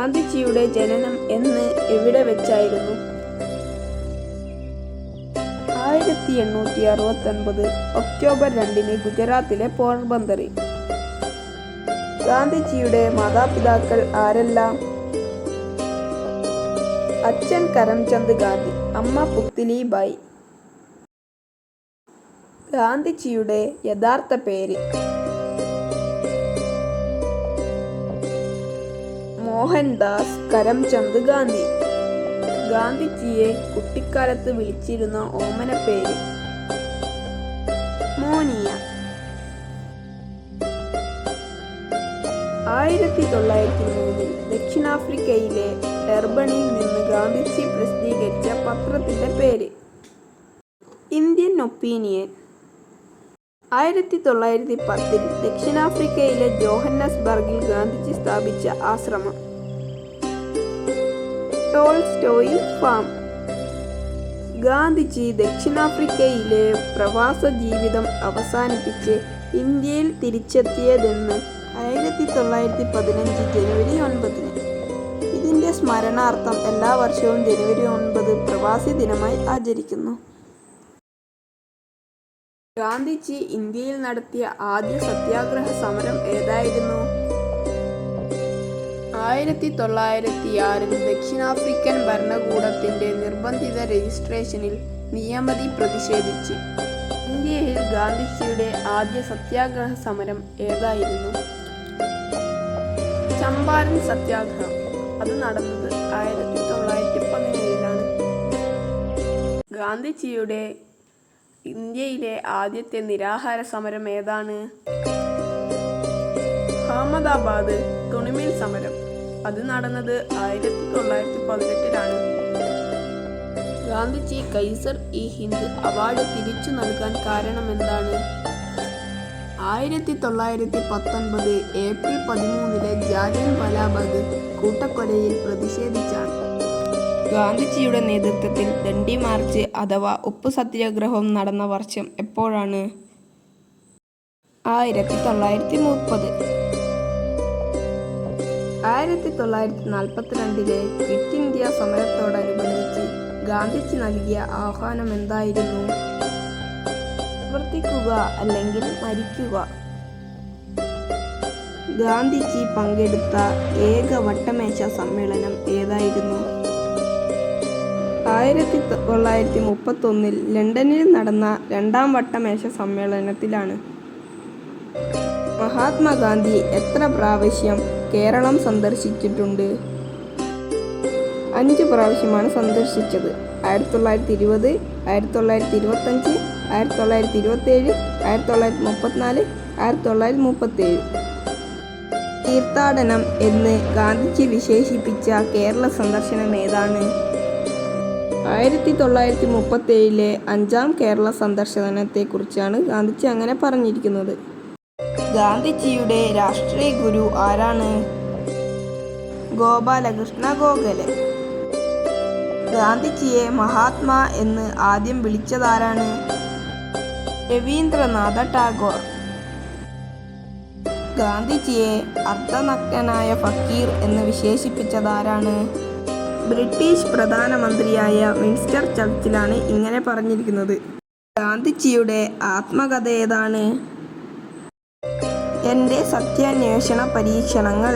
ഗാന്ധിജിയുടെ ജനനം എന്ന് എവിടെ വെച്ചായിരുന്നു? ആയിരത്തി എണ്ണൂറ്റി അറുപത്തി ഒൻപത് ഒക്ടോബർ രണ്ടിന് ഗുജറാത്തിലെ പോർബന്തറിൽ ഗാന്ധിജിയുടെ മാതാപിതാക്കൾ ആരെല്ലാം? അച്ഛൻ കരംചന്ദ് ഗാന്ധി അമ്മ പുത്ലിബായി ഗാന്ധിജിയുടെ യഥാർത്ഥ പേര് മോഹൻദാസ് കരംചന്ദ് ഗാന്ധി. ഗാന്ധിജിയെ കുട്ടിക്കാലത്ത് വിളിച്ചിരുന്ന ഓമന പേര് മോനിയ. ആയിരത്തി തൊള്ളായിരത്തി മൂന്നിൽ ദക്ഷിണാഫ്രിക്കയിലെ ഡർബണിൽ നിന്ന് ഗാന്ധിജി പ്രസിദ്ധീകരിച്ച പത്രത്തിന്റെ പേര് ഇന്ത്യൻ ഒപ്പീനിയൻ. ആയിരത്തി തൊള്ളായിരത്തി പത്തിൽ ദക്ഷിണാഫ്രിക്കയിലെ ജോഹന്നസ്ബർഗിൽ ഗാന്ധിജി സ്ഥാപിച്ച ആശ്രമം. Tolstoy farm. ഗാന്ധിജി ദക്ഷിണാഫ്രിക്കയിലെ പ്രവാസ ജീവിതം അവസാനിപ്പിച്ച് ഇന്ത്യയിൽ തിരിച്ചെത്തിയതെന്ന് ആയിരത്തി തൊള്ളായിരത്തി പതിനഞ്ച് ജനുവരി ഒൻപതിന്. ഇതിന്റെ സ്മരണാർത്ഥം എല്ലാ വർഷവും ജനുവരി ഒൻപത് പ്രവാസി ദിനമായി ആചരിക്കുന്നു. ഗാന്ധിജി ഇന്ത്യയിൽ നടത്തിയ ആദ്യ സത്യാഗ്രഹ സമരം ഏതായിരുന്നു? ആയിരത്തി തൊള്ളായിരത്തി ആറിൽ ദക്ഷിണാഫ്രിക്കൻ ഭരണകൂടത്തിന്റെ നിർബന്ധിത രജിസ്ട്രേഷനിൽ നിയമതി പ്രതിഷേധിച്ച്. ഇന്ത്യയിൽ ഗാന്ധിജിയുടെ ആദ്യ സത്യാഗ്രഹ സമരം ഏതായിരുന്നു? ചമ്പാരൻ സത്യാഗ്രഹം. അത് നടന്നത് ആയിരത്തി തൊള്ളായിരത്തി പതിനേഴിലാണ് ഗാന്ധിജിയുടെ ഇന്ത്യയിലെ ആദ്യത്തെ നിരാഹാര സമരം ഏതാണ്? അഹമ്മദാബാദ് തുണിമിൽ സമരം. അത് നടന്നത് ആയിരത്തി തൊള്ളായിരത്തി പതിനെട്ടിലാണ് ഗാന്ധിജി കൈസർ ഈ ഹിന്ദ് അവാർഡ് തിരിച്ചു നൽകാൻ കാരണം എന്താണ് ആയിരത്തി തൊള്ളായിരത്തി പത്തൊൻപത് ഏപ്രിൽ പതിമൂന്നിലെ ജാലിയൻ വലാബാഗ് കൂട്ടക്കൊലയിൽ പ്രതിഷേധിച്ചാണ്. ഗാന്ധിജിയുടെ നേതൃത്വത്തിൽ ദണ്ഡി മാർച്ച് അഥവാ ഉപ്പ് സത്യാഗ്രഹം നടന്ന വർഷം എപ്പോഴാണ്? ആയിരത്തി തൊള്ളായിരത്തി മുപ്പത് ആയിരത്തി തൊള്ളായിരത്തി നാൽപ്പത്തിരണ്ടിലെ ക്വിറ്റ് ഇന്ത്യ സമരത്തോടനുബന്ധിച്ച് ഗാന്ധിജി നൽകിയ ആഹ്വാനം എന്തായിരുന്നു പ്രവർത്തിക്കുക അല്ലെങ്കിൽ മരിക്കുക? ഗാന്ധിജി പങ്കെടുത്ത ഏക വട്ടമേശ സമ്മേളനം ഏതായിരുന്നു? ആയിരത്തി തൊള്ളായിരത്തി മുപ്പത്തൊന്നിൽ ലണ്ടനിൽ നടന്ന രണ്ടാം വട്ടമേശ സമ്മേളനത്തിലാണ്. മഹാത്മാഗാന്ധി എത്ര പ്രാവശ്യം കേരളം സന്ദർശിച്ചിട്ടുണ്ട്? അഞ്ച് പ്രാവശ്യമാണ് സന്ദർശിച്ചത്. ആയിരത്തി തൊള്ളായിരത്തി ഇരുപത് ആയിരത്തി തൊള്ളായിരത്തി ഇരുപത്തഞ്ച് ആയിരത്തി തൊള്ളായിരത്തി ഇരുപത്തേഴ് ആയിരത്തി തൊള്ളായിരത്തി മുപ്പത്തിനാല് ആയിരത്തി തൊള്ളായിരത്തി മുപ്പത്തേഴ് തീർത്ഥാടനം എന്ന് ഗാന്ധിജി വിശേഷിപ്പിച്ച കേരള സന്ദർശനം ഏതാണ്? ആയിരത്തി തൊള്ളായിരത്തി മുപ്പത്തേഴിലെ അഞ്ചാം കേരള സന്ദർശനത്തെക്കുറിച്ചാണ് ഗാന്ധിജി അങ്ങനെ പറഞ്ഞിരിക്കുന്നത്. ഗാന്ധിജിയുടെ രാഷ്ട്രീയ ഗുരു ആരാണ്? ഗോപാലകൃഷ്ണ ഗോഖലെ. ഗാന്ധിജിയെ മഹാത്മാ എന്ന് ആദ്യം വിളിച്ചതാരാണ്? രവീന്ദ്രനാഥ ടാഗോർ. ഗാന്ധിജിയെ അർദ്ധനഗ്നനായ ഫക്കീർ എന്ന് വിശേഷിപ്പിച്ചതാരാണ്? ബ്രിട്ടീഷ് പ്രധാനമന്ത്രിയായ വിൻസ്റ്റർ ചർച്ചിലാണ് ഇങ്ങനെ പറഞ്ഞിരിക്കുന്നത്. ഗാന്ധിജിയുടെ ആത്മകഥ ഏതാണ്? എന്റെ സത്യാന്വേഷണ പരീക്ഷണങ്ങൾ